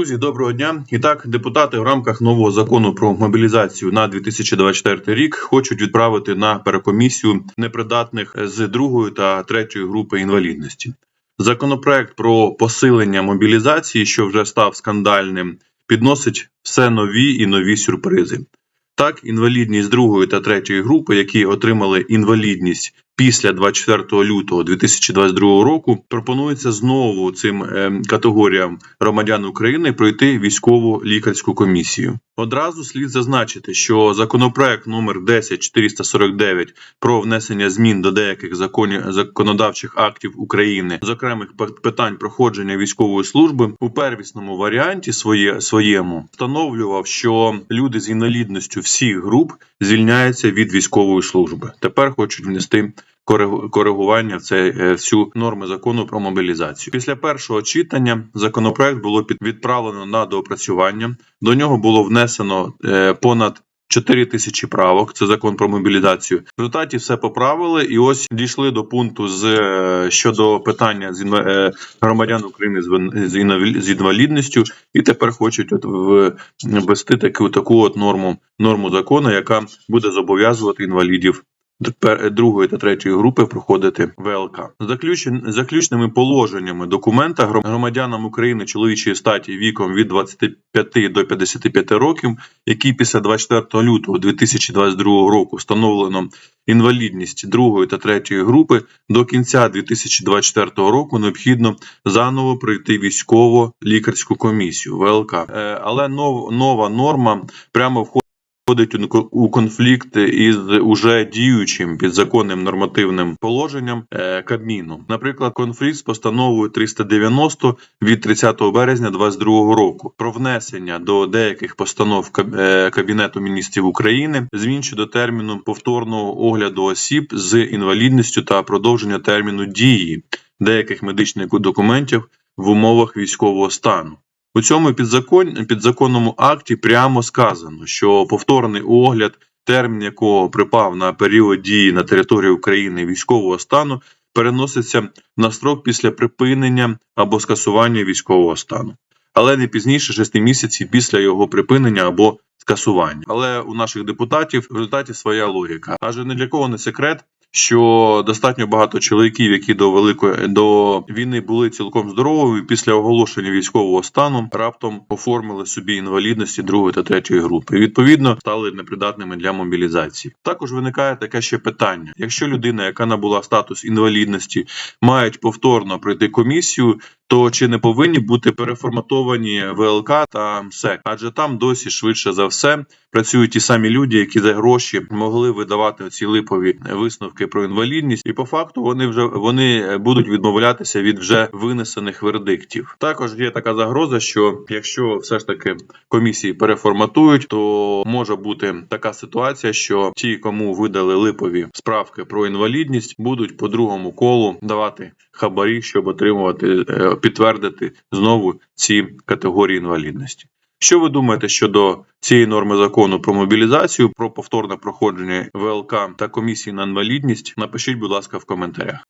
Друзі, доброго дня. І так, депутати в рамках нового закону про мобілізацію на 2024 рік хочуть відправити на перекомісію непридатних з другої та третьої групи інвалідності. Законопроект про посилення мобілізації, що вже став скандальним, підносить все нові і нові сюрпризи. Так, інвалідність другої та третьої групи, які отримали інвалідність після 24 лютого 2022 року, пропонується знову цим е, категоріям громадян України пройти військову лікарську комісію. Одразу слід зазначити, що законопроект номер 10449 про внесення змін до деяких законів законодавчих актів України з окремих питань проходження військової служби у первісному варіанті своє, своєму встановлював, що люди з інвалідністю всіх груп звільняються від військової служби. Тепер хочуть внести коригування в це е, всю норми закону про мобілізацію. Після першого читання законопроект було відправлено на доопрацювання. До нього було внесено е, понад 4 тисячі правок. Це закон про мобілізацію. В результаті все поправили, і ось дійшли до пункту з е, щодо питання з громадян України з інвалідністю, і тепер хочуть от ввести таку таку от норму норму закону, яка буде зобов'язувати інвалідів другої та третьої групи проходити ВЛК. Заключними положеннями документа громадянам України чоловічої статі віком від 25 до 55 років, які після 24 лютого 2022 року встановлено інвалідність другої та третьої групи, до кінця 2024 року необхідно заново пройти військово-лікарську комісію ВЛК. Е, Але нова норма прямо входить входить у ко- конфлікт із уже діючим підзаконним нормативним положенням е, Кабміну. Наприклад, конфлікт з постановою 390 від 30 березня 2022 року про внесення до деяких постанов е, Кабінету міністрів України змін щодо терміну повторного огляду осіб з інвалідністю та продовження терміну дії деяких медичних документів в умовах військового стану. У цьому підзакон... підзаконному акті прямо сказано, що повторний огляд, термін якого припав на період дії на території України військового стану, переноситься на строк після припинення або скасування військового стану, але не пізніше 6 місяців після його припинення або скасування. Але у наших депутатів в результаті своя логіка. Адже не для кого не секрет, що достатньо багато чоловіків, які до великої до війни були цілком здоровими, після оголошення військового стану раптом оформили собі інвалідності другої та третьої групи. Відповідно, стали непридатними для мобілізації. Також виникає таке ще питання: якщо людина, яка набула статус інвалідності, мають повторно пройти комісію, то чи не повинні бути переформатовані ВЛК та МСЕК? Адже там досі швидше за все працюють ті самі люди, які за гроші могли видавати ці липові висновки про інвалідність, і по факту вони вже вони будуть відмовлятися від вже винесених вердиктів. Також є така загроза, що якщо все ж таки комісії переформатують, то може бути така ситуація, що ті, кому видали липові справки про інвалідність, будуть по другому колу давати хабарі, щоб отримувати е, підтвердити знову ці категорії інвалідності. Що ви думаєте щодо цієї норми закону про мобілізацію, про повторне проходження ВЛК та комісії на інвалідність? Напишіть, будь ласка, в коментарях.